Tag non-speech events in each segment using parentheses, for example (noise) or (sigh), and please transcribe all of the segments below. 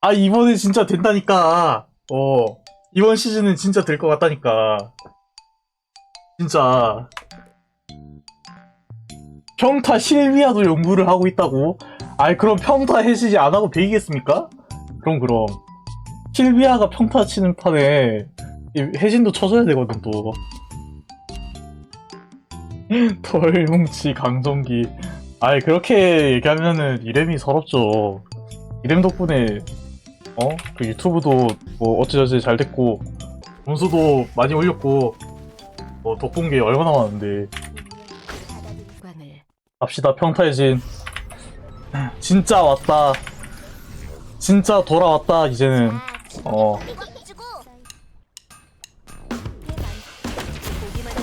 아 이번에 진짜 된다니까. 어 이번 시즌은 진짜 될 것 같다니까. 진짜 평타 실비아도 연구를 하고 있다고? 아이 그럼 평타 해시지 안 하고 베이겠습니까? 그럼 그럼 실비아가 평타 치는 판에 이 해신도 쳐줘야 되거든 또. (laughs) 덜뭉치 강정기. 아이 그렇게 얘기하면은 이렘이 서럽죠. 이렘 덕분에 어? 그 유튜브도 뭐 어찌저찌 잘 됐고 점수도 많이 올렸고 뭐 덕분 게 얼마나 많은데 관을 갑시다 평타의 진 진짜 왔다 진짜 돌아왔다 이제는 어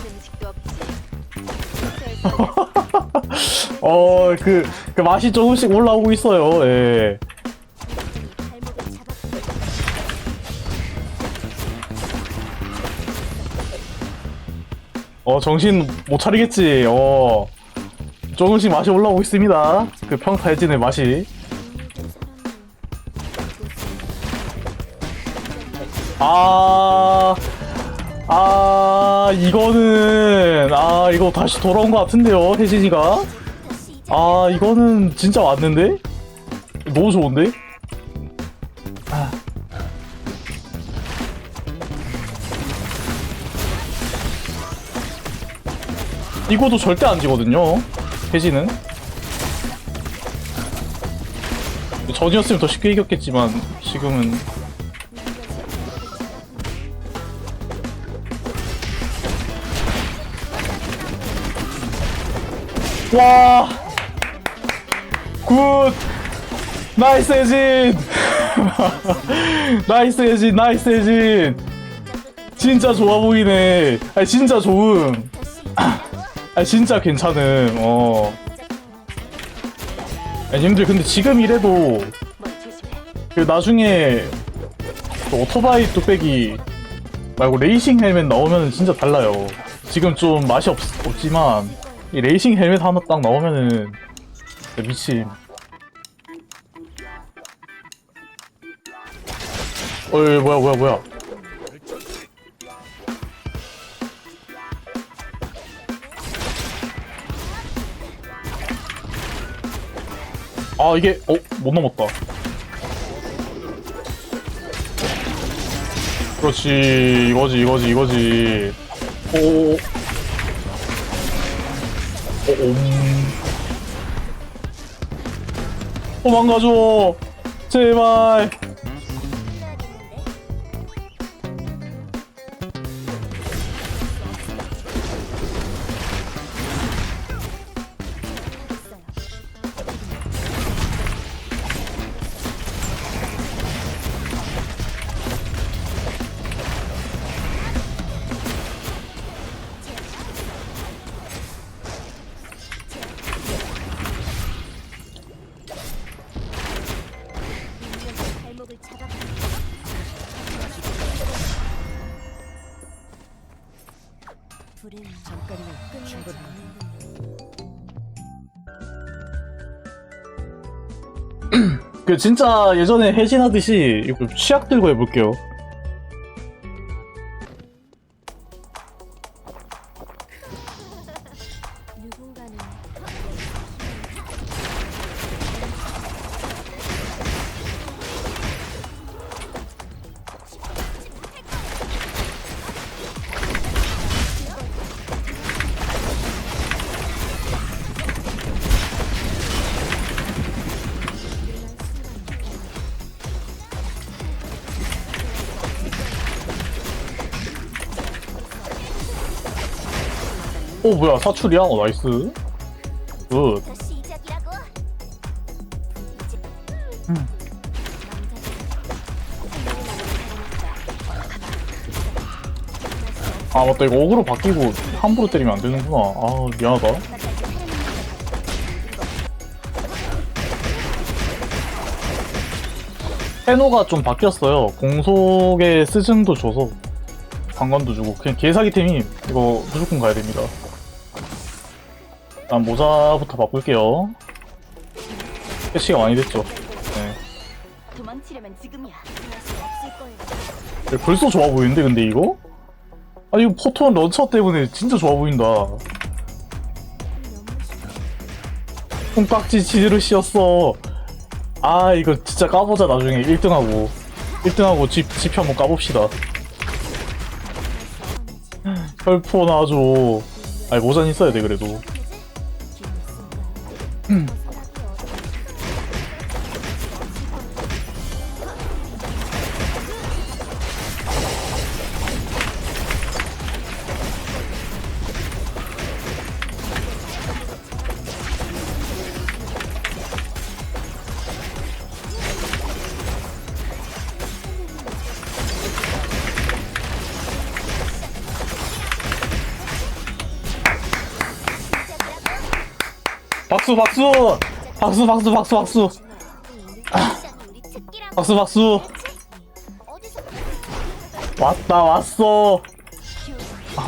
음식도 없지. (laughs) 어, 그, 그 맛이 조금씩 올라오고 있어요. 예. 어, 정신 못 차리겠지. 어. 조금씩 맛이 올라오고 있습니다. 그 평타해진의 맛이. 아, 아, 이거는, 아, 이거 다시 돌아온 것 같은데요, 혜진이가? 아, 이거는 진짜 왔는데? 너무 좋은데? 아. 이거도 절대 안 지거든요, 혜진은. 전이었으면 더 쉽게 이겼겠지만, 지금은. 와! 굿! 나이스 혜진! (laughs) 나이스 혜진, 나이스 혜진! 진짜 좋아 보이네. 아니, 진짜 좋음. (clears throat) 아니, 진짜 괜찮음, 어. 아니, 님들, 근데 지금 이래도. 그 나중에, 그 오토바이 뚝배기 말고 레이싱 헬멧 나오면 진짜 달라요. 지금 좀 맛이 없, 없지만, 이 레이싱 헬멧 하나 딱 나오면은, 미침. 어이, 뭐야, 뭐야, 뭐야. 아, 이게, 어, 못 넘었다. 그렇지, 이거지, 이거지, 이거지. 오, 오, 음. 도망가줘, 제발. 잠깐이면 충분히. 그 진짜 예전에 해진하듯이 이거 치약 들고 해볼게요. 오 뭐야 사출이야? 어 나이스. 굿. 더 시작이라고. 음. 아 맞다 이거 어그로 바뀌고 함부로 때리면 안 되는구나. 아 미안하다. 해노가 좀 바뀌었어요. 공속의 스승도 줘서 관건도 주고 그냥 개사기템이 이거 무조건 가야 됩니다. 일단 모자부터 바꿀게요. 패치가 많이 됐죠. 네. 도망치려면 지금이야. 피할 수 없을 거예요. 야, 벌써 좋아 보이는데 근데 이거? 아니 이거 포톤 런처 때문에 진짜 좋아 보인다. 콩깍지 치즈를 씌웠어. 아 이거 진짜 까보자 나중에 1등하고 1등하고 집 지표 한번 까봅시다. 혈포 나줘. 아니 모자는 있어야 돼 그래도. 嗯。 박수 박수! 박수 박수 박수 박수! 박수 박수! 왔다 왔어!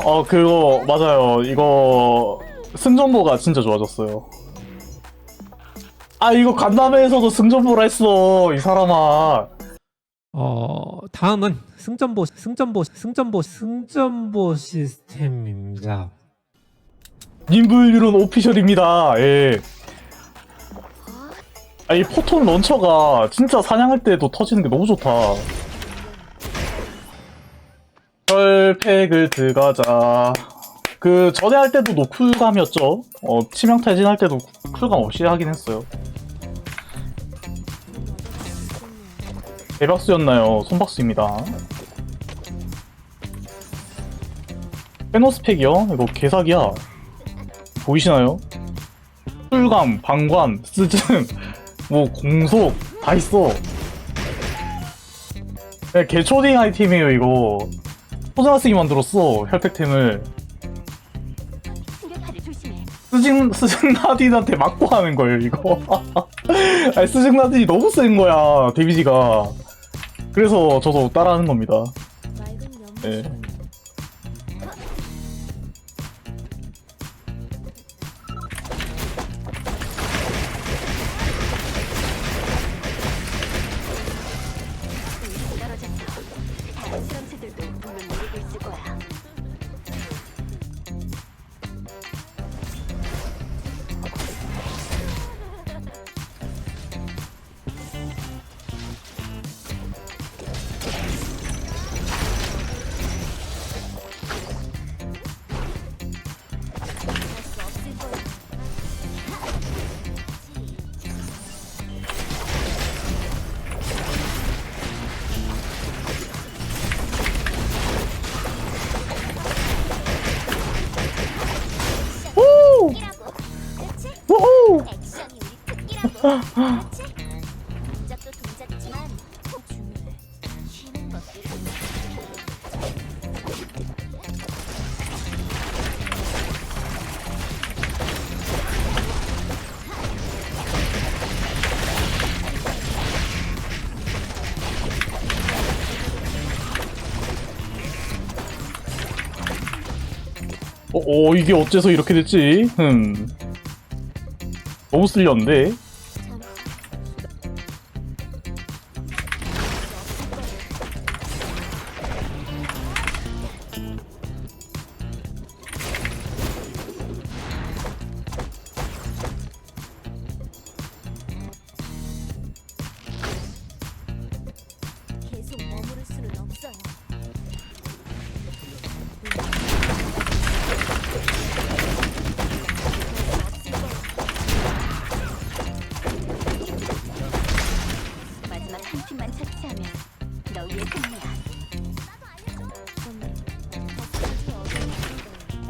어 그거 맞아요. 이거 승전보가 진짜 좋아졌어요. 아 이거 간담회에서도 승전보라 했어 이 사람아. 어, 다음은 승전보, 승전보, 승전보, 승전보 시스템입니다. 님블률은 오피셜입니다. 예. 아이 포톤 런처가 진짜 사냥할 때도 터지는 게 너무 좋다. 혈팩을 들어가자. 그 전에 할 때도 노쿨감이었죠? 어 치명 탈진할 때도 쿨감 없이 하긴 했어요. 대박수였나요? 손박수입니다. 페노스펙이요? 이거 개사기야 보이시나요? 쿨감, 방관, 스증, 뭐 공속 다 있어. 네, 개초딩 아이템이에요 이거. 초등학생이 만들었어 혈팩템을. 스증 스증 나딘한테 맞고 하는 거예요 이거. (laughs) 아니 스증 나딘이 너무 센 거야 데미지가. 그래서 저도 따라하는 겁니다. 네. 어, 어 이게 어째서 이렇게 됐지? 흠. 너무 쓸렸는데?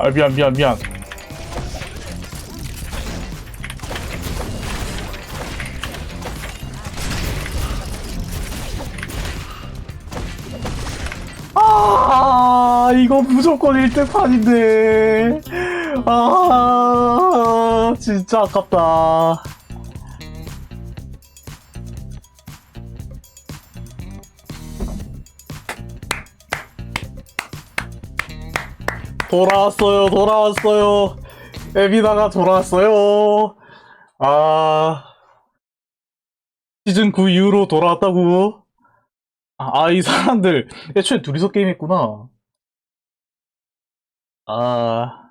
아 미안 미안 미안. 아 이거 무조건 1등 판인데 아 진짜 아깝다 돌아왔어요 돌아왔어요 에비나가 돌아왔어요 아 시즌 9 이후로 돌아왔다고? 아, 이 사람들 애초에 둘이서 게임했구나. 아.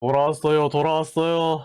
돌아왔어요, 돌아왔어요.